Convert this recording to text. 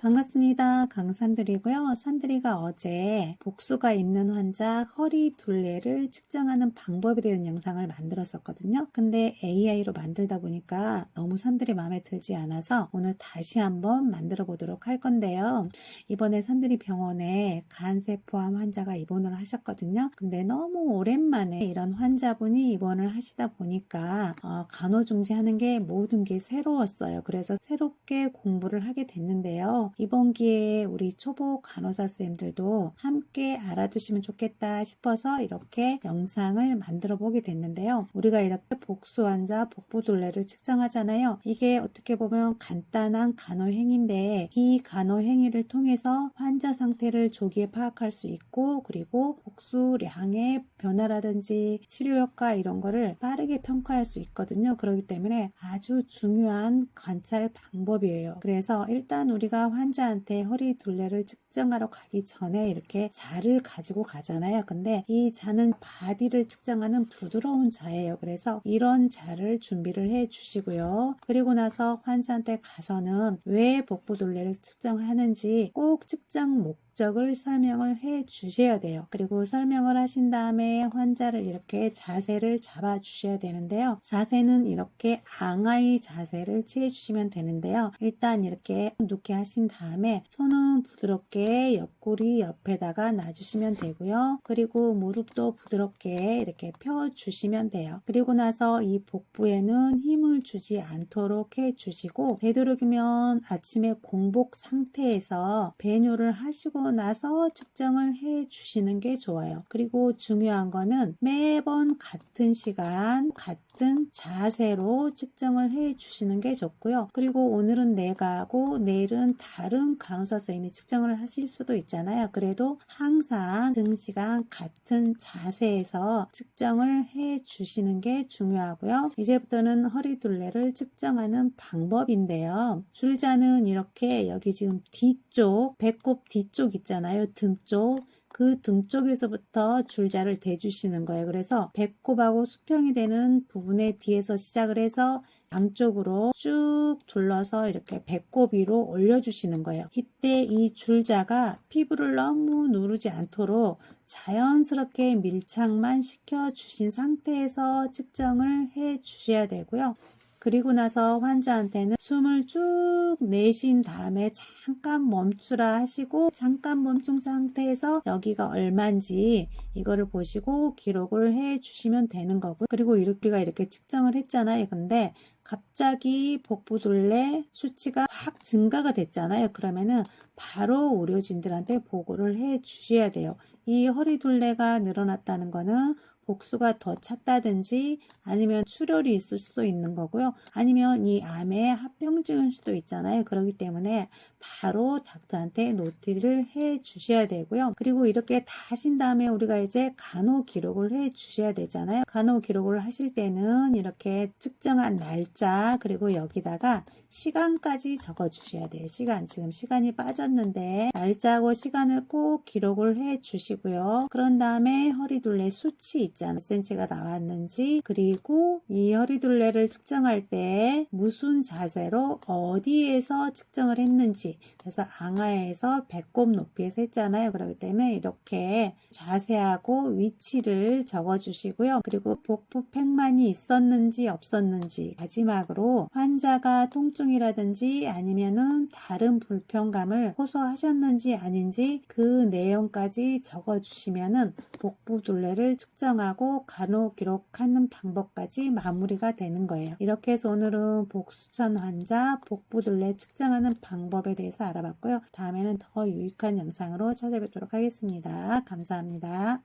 반갑습니다. 강산들이고요. 산들이가 어제 복수가 있는 환자 허리 둘레를 측정하는 방법에 대한 영상을 만들었었거든요. 근데 AI로 만들다 보니까 너무 산들이 마음에 들지 않아서 오늘 다시 한번 만들어 보도록 할 건데요. 이번에 산들이 병원에 간세포암 환자가 입원을 하셨거든요. 근데 너무 오랜만에 이런 환자분이 입원을 하시다 보니까 어, 간호중지하는 게 모든 게 새로웠어요. 그래서 새롭게 공부를 하게 됐는데요. 이번 기회에 우리 초보 간호사 쌤들도 함께 알아두시면 좋겠다 싶어서 이렇게 영상을 만들어 보게 됐는데요. 우리가 이렇게 복수 환자 복부둘레를 측정하잖아요. 이게 어떻게 보면 간단한 간호행위인데 이 간호행위를 통해서 환자 상태를 조기에 파악할 수 있고 그리고 복수량의 변화라든지 치료 효과 이런 거를 빠르게 평가할 수 있거든요. 그렇기 때문에 아주 중요한 관찰 방법이에요. 그래서 일단 우리가 환자한테 허리 둘레를 측정하러 가기 전에 이렇게 자를 가지고 가잖아요. 근데 이 자는 바디를 측정하는 부드러운 자예요. 그래서 이런 자를 준비를 해 주시고요. 그리고 나서 환자한테 가서는 왜 복부 둘레를 측정하는지 꼭 측정 목 목적을 설명을 해 주셔야 돼요. 그리고 설명을 하신 다음에 환자를 이렇게 자세를 잡아 주셔야 되는데요. 자세는 이렇게 앙하의 자세를 취해 주시면 되는데요. 일단 이렇게 눕게 하신 다음에 손은 부드럽게 옆구리 옆에다가 놔주시면 되고요. 그리고 무릎도 부드럽게 이렇게 펴 주시면 돼요. 그리고 나서 이 복부에는 힘을 주지 않도록 해 주시고 되도록이면 아침에 공복 상태에서 배뇨를 하시고 나서 측정을 해 주시는 게 좋아요. 그리고 중요한 거는 매번 같은 시간, 같은 자세로 측정을 해 주시는 게 좋고요. 그리고 오늘은 내가 하고 내일은 다른 간호사 선생님이 측정을 하실 수도 있잖아요. 그래도 항상 같은 시간, 같은 자세에서 측정을 해 주시는 게 중요하고요. 이제부터는 허리 둘레를 측정하는 방법인데요. 줄자는 이렇게 여기 지금 뒤쪽, 배꼽 뒤쪽 있잖아요. 등 쪽. 그 등 쪽에서부터 줄자를 대주시는 거예요. 그래서 배꼽하고 수평이 되는 부분의 뒤에서 시작을 해서 양쪽으로 쭉 둘러서 이렇게 배꼽 위로 올려주시는 거예요. 이때 이 줄자가 피부를 너무 누르지 않도록 자연스럽게 밀착만 시켜주신 상태에서 측정을 해 주셔야 되고요. 그리고 나서 환자한테는 숨을 쭉 내쉰 다음에 잠깐 멈추라 하시고 잠깐 멈춘 상태에서 여기가 얼만지 이거를 보시고 기록을 해 주시면 되는 거고 그리고 우리가 이렇게 측정을 했잖아요. 근데 갑자기 복부둘레 수치가 확 증가가 됐잖아요. 그러면은 바로 의료진들한테 보고를 해 주셔야 돼요. 이 허리둘레가 늘어났다는 거는 복수가 더 찼다든지 아니면 출혈이 있을 수도 있는 거고요. 아니면 이 암의 합병증일 수도 있잖아요. 그렇기 때문에 바로 닥터한테 노티를 해 주셔야 되고요. 그리고 이렇게 다 하신 다음에 우리가 이제 간호 기록을 해 주셔야 되잖아요. 간호 기록을 하실 때는 이렇게 측정한 날짜 그리고 여기다가 시간까지 적어 주셔야 돼요. 시간 지금 시간이 빠졌는데 날짜하고 시간을 꼭 기록을 해 주시고요. 그런 다음에 허리둘레 수치 있잖아요. 몇 cm가 나왔는지 그리고 이 허리둘레를 측정할 때 무슨 자세로 어디에서 측정을 했는지 그래서 앙하에서 배꼽 높이에서 했잖아요. 그렇기 때문에 이렇게 자세하고 위치를 적어 주시고요. 그리고 복부 팽만이 있었는지 없었는지 마지막으로 환자가 통증이라든지 아니면은 다른 불편감을 호소하셨는지 아닌지 그 내용까지 적어 주시면은 복부 둘레를 측정 하고 간호 기록하는 방법까지 마무리가 되는 거예요. 이렇게 해서 오늘은 복수천 환자 복부 둘레 측정하는 방법에 대해서 알아봤고요. 다음에는 더 유익한 영상으로 찾아뵙도록 하겠습니다. 감사합니다.